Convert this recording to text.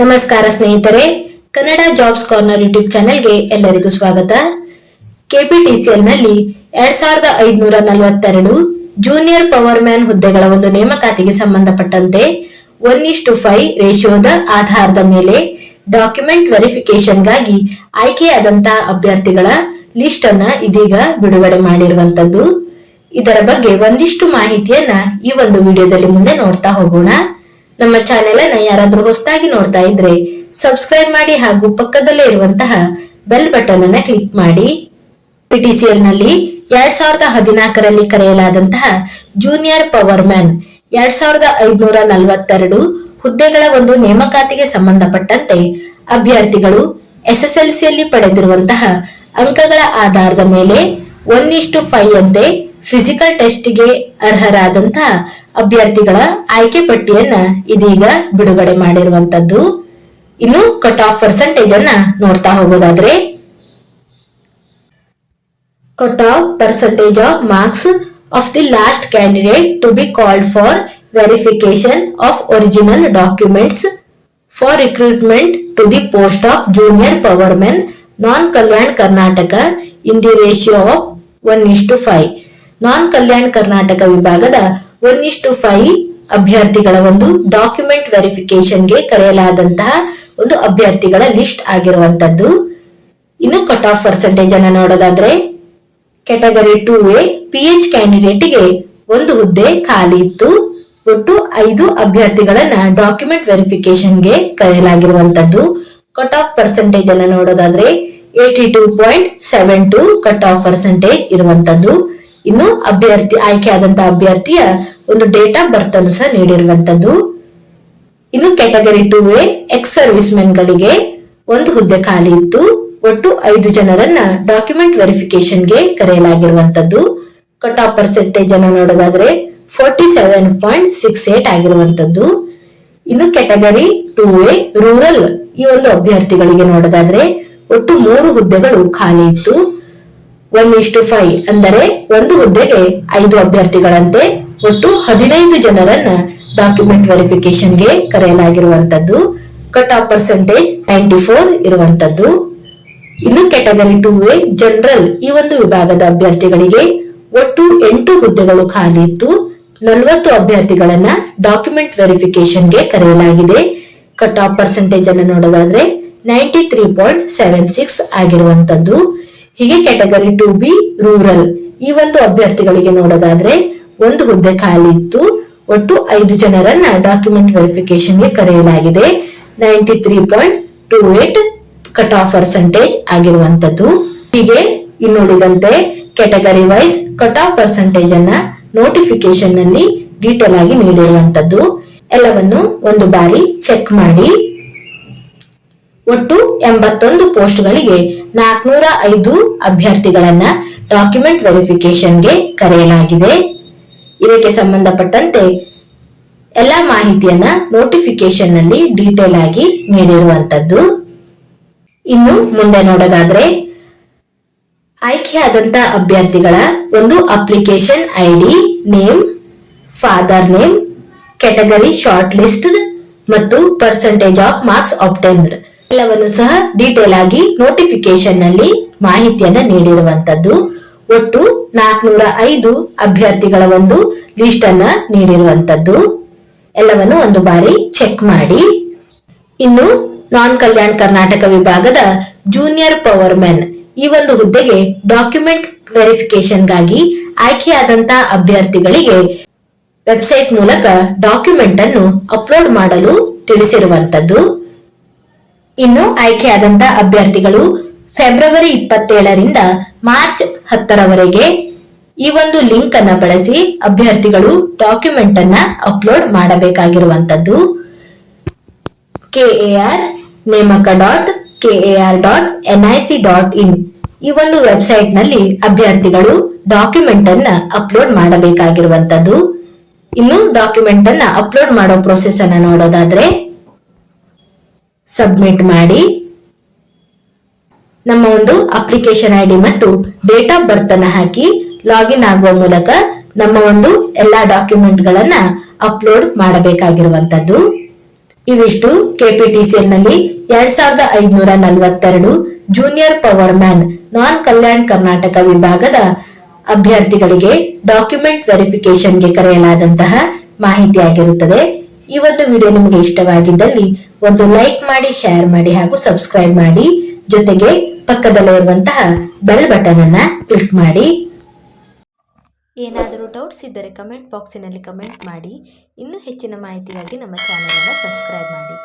ನಮಸ್ಕಾರ ಸ್ನೇಹಿತರೆ, Kannada jobs corner YouTube ಚಾನೆಲ್ಗೆ ಎಲ್ಲರಿಗೂ ಸ್ವಾಗತ. ಕೆಪಿಟಿಸಿಎಲ್ನಲ್ಲಿ ಎರಡ್ ಸಾವಿರದ ಐದುನೂರ ನಲವತ್ತೆರಡು ಜೂನಿಯರ್ ಪವರ್ ಮ್ಯಾನ್ ಹುದ್ದೆಗಳ ಒಂದು ನೇಮಕಾತಿಗೆ ಸಂಬಂಧಪಟ್ಟಂತೆ ಒನ್ ಇಷ್ಟು ಫೈವ್ ರೇಷಿಯೋದ ಆಧಾರದ ಮೇಲೆ ಡಾಕ್ಯುಮೆಂಟ್ ವೆರಿಫಿಕೇಶನ್ಗಾಗಿ ಆಯ್ಕೆಯಾದಂತಹ ಅಭ್ಯರ್ಥಿಗಳ ಲಿಸ್ಟ್ ಅನ್ನ ಇದೀಗ ಬಿಡುಗಡೆ ಮಾಡಿರುವಂತದ್ದು ಇದರ ಬಗ್ಗೆ ಒಂದಿಷ್ಟು ಮಾಹಿತಿಯನ್ನ ಈ ಒಂದು ವಿಡಿಯೋದಲ್ಲಿ ಮುಂದೆ ನೋಡ್ತಾ ಹೋಗೋಣ. ನಮ್ಮ ಚಾನೆಲ್ ಅನ್ನ ಯಾರಾದ್ರೂ ಹೊಸದಾಗಿ ನೋಡ್ತಾ ಇದ್ರೆ ಸಬ್ಸ್ಕ್ರೈಬ್ ಮಾಡಿ ಹಾಗೂ ಪಕ್ಕದಲ್ಲೇ ಇರುವಂತಹ ಬೆಲ್ ಬಟನ್ ಅನ್ನ ಕ್ಲಿಕ್ ಮಾಡಿ. ಪಿಟಿಸಿಎಲ್ನಲ್ಲಿ ಎರಡ್ ಸಾವಿರದ ಹದಿನಾಲ್ಕರಲ್ಲಿ ಕರೆಯಲಾದಂತಹ ಜೂನಿಯರ್ ಪವರ್ ಮ್ಯಾನ್ ಎರಡ್ ಸಾವಿರದ ಐದುನೂರ ನಲವತ್ತೆರಡು ಹುದ್ದೆಗಳ ಒಂದು ನೇಮಕಾತಿಗೆ ಸಂಬಂಧಪಟ್ಟಂತೆ ಅಭ್ಯರ್ಥಿಗಳು ಎಸ್ಎಸ್ಎಲ್ಸಿಯಲ್ಲಿ ಪಡೆದಿರುವಂತಹ ಅಂಕಗಳ ಆಧಾರದ ಮೇಲೆ ಒನ್ ಇಷ್ಟು ಫೈವ್ ಅಂತೆ ಫಿಸಿಕಲ್ ಟೆಸ್ಟ್ಗೆ ಅರ್ಹರಾದಂತ ಅಭ್ಯರ್ಥಿಗಳ ಆಯ್ಕೆ ಪಟ್ಟಿಯನ್ನ ಇದೀಗ ಬಿಡುಗಡೆ ಮಾಡಿರುವಂತದ್ದು. ಇನ್ನು ಕಟ್ ಆಫ್ ಪರ್ಸೆಂಟೇಜ್ ಅನ್ನ ನೋಡ್ತಾ ಹೋಗೋದಾದ್ರೆ cut off percentage of marks of the last candidate to be called for verification of original documents for recruitment to the post of junior power man non Kalyan Karnataka in the ratio of one ಇಷ್ಟು five non Kalyan Karnataka ವಿಭಾಗದ one ಇಷ್ಟು five ಅಭ್ಯರ್ಥಿಗಳ ಒಂದು document ವೆರಿಫಿಕೇಶನ್ಗೆ ಕರೆಯಲಾದಂತಹ ಒಂದು ಅಭ್ಯರ್ಥಿಗಳ list ಆಗಿರುವಂತದ್ದು. ಇನ್ನು cut off percentage ಅನ್ನ ನೋಡೋದಾದ್ರೆ ಕ್ಯಾಟಗರಿ ಟೂ ಎ ಪಿಎಚ್ ಕ್ಯಾಂಡಿಡೇಟ್ಗೆ ಒಂದು ಹುದ್ದೆ ಖಾಲಿ ಇತ್ತು. ಒಟ್ಟು ಐದು ಅಭ್ಯರ್ಥಿಗಳನ್ನ ಡಾಕ್ಯುಮೆಂಟ್ ವೆರಿಫಿಕೇಶನ್ಗೆ ಕರೆಯಲಾಗಿರುವಂತದ್ದು. ಕಟ್ ಆಫ್ ಪರ್ಸೆಂಟೇಜ್ ಅನ್ನ ನೋಡೋದಾದ್ರೆ eighty two point seven two cut off percentage ಇರುವಂತದ್ದು. ಇನ್ನು ಅಭ್ಯರ್ಥಿ, ಆಯ್ಕೆಯಾದಂತಹ ಅಭ್ಯರ್ಥಿಯ ಒಂದು ಡೇಟ್ ಆಫ್ ಬರ್ತ್ ಅನ್ನು ಸಹ ನೀಡಿರುವಂತದ್ದು ಇನ್ನು category two A ex service men ಗಳಿಗೆ ಒಂದು ಹುದ್ದೆ ಖಾಲಿ ಇತ್ತು ಒಟ್ಟು ಐದು ಜನರನ್ನ ಡಾಕ್ಯುಮೆಂಟ್ ವೆರಿಫಿಕೇಶನ್ಗೆ ಕರೆಯಲಾಗಿರುವಂತದ್ದು ಕಟ್ ಆಫ್ ಪರ್ಸೆಂಟೇಜ್ ಅನ್ನು ನೋಡೋದಾದ್ರೆ forty seven point six eight ಆಗಿರುವಂತದ್ದು ಇನ್ನು ಕ್ಯಾಟಗರಿ ಟೂ ಎ ರೂರಲ್ ಈ ಒಂದು ಅಭ್ಯರ್ಥಿಗಳಿಗೆ ನೋಡೋದಾದ್ರೆ ಒಟ್ಟು ಮೂರು ಹುದ್ದೆಗಳು ಖಾಲಿ ಇತ್ತು ಒನ್ ಇಷ್ಟು ಫೈವ್ ಅಂದರೆ ಒಂದು ಹುದ್ದೆಗೆ ಐದು ಅಭ್ಯರ್ಥಿಗಳಂತೆ ಒಟ್ಟು ಹದಿನೈದು ಜನರನ್ನ ಡಾಕ್ಯುಮೆಂಟ್ ವೆರಿಫಿಕೇಶನ್ಗೆ ಕರೆಯಲಾಗಿರುವಂತದ್ದು cut off percentage ninety four ಇರುವಂತದ್ದು ಇನ್ನು ಕ್ಯಾಟಗರಿ ಟು ಎ ಜನರಲ್ ಈ ಒಂದು ವಿಭಾಗದ ಅಭ್ಯರ್ಥಿಗಳಿಗೆ ಒಟ್ಟು ಎಂಟು ಹುದ್ದೆಗಳು ಖಾಲಿ ಇತ್ತು ನಲವತ್ತು ಅಭ್ಯರ್ಥಿಗಳನ್ನ ಡಾಕ್ಯುಮೆಂಟ್ ವೆರಿಫಿಕೇಶನ್ಗೆ ಕರೆಯಲಾಗಿದೆ. ಕಟ್ ಆಫ್ ಪರ್ಸೆಂಟೇಜ್ ಅನ್ನು ನೋಡೋದಾದ್ರೆ ninety three point seven six ಆಗಿರುವಂತದ್ದು ಹೀಗೆ ಕ್ಯಾಟಗರಿ ಟು ಬಿ ರೂರಲ್ ಈ ಒಂದು ಅಭ್ಯರ್ಥಿಗಳಿಗೆ ನೋಡೋದಾದ್ರೆ ಒಂದು ಹುದ್ದೆ ಖಾಲಿ ಇತ್ತು. ಒಟ್ಟು ಐದು ಜನರನ್ನ ಡಾಕ್ಯುಮೆಂಟ್ ವೆರಿಫಿಕೇಶನ್ಗೆ ಕರೆಯಲಾಗಿದೆ. Ninety three point two eight cut off percentage ಆಗಿರುವಂತದ್ದು ಹೀಗೆ ಇನ್ನುಳಿದಂತೆ category wise cut off percentage ಅನ್ನ ನೋಟಿಫಿಕೇಶನ್ನಲ್ಲಿ ಡೀಟೇಲ್ ಆಗಿ ನೀಡಿರುವಂತದ್ದು ಎಲ್ಲವನ್ನು ಒಂದು ಬಾರಿ ಚೆಕ್ ಮಾಡಿ. ಒಟ್ಟು ಎಂಬತ್ತೊಂದು ಪೋಸ್ಟ್ಗಳಿಗೆ ನಾಲ್ಕನೂರ ಐದು ಅಭ್ಯರ್ಥಿಗಳನ್ನ ಡಾಕ್ಯುಮೆಂಟ್ ವೆರಿಫಿಕೇಶನ್ಗೆ ಕರೆಯಲಾಗಿದೆ. ಇದಕ್ಕೆ ಸಂಬಂಧಪಟ್ಟಂತೆ ಎಲ್ಲ ಮಾಹಿತಿಯನ್ನ ನೋಟಿಫಿಕೇಶನ್ನಲ್ಲಿ ಡೀಟೇಲ್ ಆಗಿ ನೀಡಿರುವಂತದ್ದು. ಇನ್ನು ಮುಂದೆ ನೋಡೋದಾದ್ರೆ ಆಯ್ಕೆಯಾದಂತ ಅಭ್ಯರ್ಥಿಗಳ ಒಂದು application ID, name, father name, category shortlist ಮತ್ತು ಪರ್ಸೆಂಟೇಜ್ ಆಫ್ ಮಾರ್ಕ್ಸ್ ಆಪ್ಟೆನ್ಡ್ ಎಲ್ಲವನ್ನು ಸಹ ಡೀಟೇಲ್ ಆಗಿ ನೋಟಿಫಿಕೇಶನ್ನಲ್ಲಿ ಮಾಹಿತಿಯನ್ನ ನೀಡಿರುವಂತದ್ದು. ಒಟ್ಟು ನಾಲ್ಕನೂರ ಐದು ಅಭ್ಯರ್ಥಿಗಳ ಒಂದು ಲಿಸ್ಟ್ ಅನ್ನ ನೀಡಿರುವಂತದ್ದು. ಎಲ್ಲವನ್ನು ಒಂದು ಬಾರಿ ಚೆಕ್ ಮಾಡಿ. ಇನ್ನು ನಾನ್ ಕಲ್ಯಾಣ್ ಕರ್ನಾಟಕ ವಿಭಾಗದ ಜೂನಿಯರ್ ಪವರ್ ಮ್ಯಾನ್ ಈ ಒಂದು ಹುದ್ದೆಗೆ ಡಾಕ್ಯುಮೆಂಟ್ ವೆರಿಫಿಕೇಶನ್ಗಾಗಿ ಆಯ್ಕೆಯಾದಂತ ಅಭ್ಯರ್ಥಿಗಳಿಗೆ ವೆಬ್ಸೈಟ್ ಮೂಲಕ ಡಾಕ್ಯುಮೆಂಟ್ ಅನ್ನು ಅಪ್ಲೋಡ್ ಮಾಡಲು ತಿಳಿಸಿರುವಂತದ್ದು. ಇನ್ನು ಆಯ್ಕೆಯಾದಂತಹ ಅಭ್ಯರ್ಥಿಗಳು ಫೆಬ್ರವರಿ ಇಪ್ಪತ್ತೇಳರಿಂದ ಮಾರ್ಚ್ ಹತ್ತರವರೆಗೆ ಈ ಒಂದು ಲಿಂಕ್ ಅನ್ನ ಬಳಸಿ ಅಭ್ಯರ್ಥಿಗಳು ಡಾಕ್ಯುಮೆಂಟ್ ಅನ್ನ ಅಪ್ಲೋಡ್ ಮಾಡಬೇಕಾಗಿರುವಂತದ್ದು. ಕೆಎಆರ್ ನೇಮಕ dot KAR dot NIC dot in. ಈ ಒಂದು ವೆಬ್ಸೈಟ್ನಲ್ಲಿ ಅಭ್ಯರ್ಥಿಗಳು ಡಾಕ್ಯುಮೆಂಟ್ ಅನ್ನ ಅಪ್ಲೋಡ್ ಮಾಡಬೇಕಾಗಿರುವಂತದ್ದು. ಇನ್ನು ಡಾಕ್ಯುಮೆಂಟ್ ಅನ್ನ ಅಪ್ಲೋಡ್ ಮಾಡೋ ಪ್ರೊಸೆಸ್ ಅನ್ನ ನೋಡೋದಾದ್ರೆ ಸಬ್ಮಿಟ್ ಮಾಡಿ. ನಮ್ಮ ಒಂದು ಅಪ್ಲಿಕೇಶನ್ ಐಡಿ ಮತ್ತು ಡೇಟ್ ಆಫ್ ಬರ್ತ್ ಅನ್ನ ಹಾಕಿ ಲಾಗಿನ್ ಆಗುವ ಮೂಲಕ ನಮ್ಮ ಒಂದು ಎಲ್ಲಾ ಡಾಕ್ಯುಮೆಂಟ್ ಗಳನ್ನ ಅಪ್ಲೋಡ್ ಮಾಡಬೇಕಾಗಿರುವಂತದ್ದು. ಇವಿಷ್ಟು ಕೆಪಿಟಿಸಿಎಲ್ನಲ್ಲಿ ಎರಡ್ ಸಾವಿರದ ಐದುನೂರ ನಲವತ್ತೆರಡು junior power man non Kalyan Karnataka ವಿಭಾಗದ ಅಭ್ಯರ್ಥಿಗಳಿಗೆ ಡಾಕ್ಯುಮೆಂಟ್ ವೆರಿಫಿಕೇಶನ್ಗೆ ಕರೆಯಲಾದಂತಹ ಮಾಹಿತಿಯಾಗಿರುತ್ತದೆ. ಒಂದು ವಿಡಿಯೋ ನಿಮಗೆ ಇಷ್ಟವಾಗಿದ್ದಲ್ಲಿ ಒಂದು ಲೈಕ್ ಮಾಡಿ ಶೇರ್ ಮಾಡಿ ಹಾಗೂ ಸಬ್ಸ್ಕ್ರೈಬ್ ಮಾಡಿ. ಜೊತೆಗೆ ಪಕ್ಕದಲ್ಲೇ ಇರುವಂತಹ ಬೆಲ್ ಬಟನ್ ಅನ್ನ ಕ್ಲಿಕ್ ಮಾಡಿ. ಏನಾದರೂ ಡೌಟ್ಸ್ ಇದ್ದರೆ ಕಮೆಂಟ್ ಬಾಕ್ಸಿನಲ್ಲಿ ಕಮೆಂಟ್ ಮಾಡಿ. ಇನ್ನೂ ಹೆಚ್ಚಿನ ಮಾಹಿತಿಗಾಗಿ ನಮ್ಮ ಚಾನಲನ್ನು ಸಬ್ಸ್ಕ್ರೈಬ್ ಮಾಡಿ.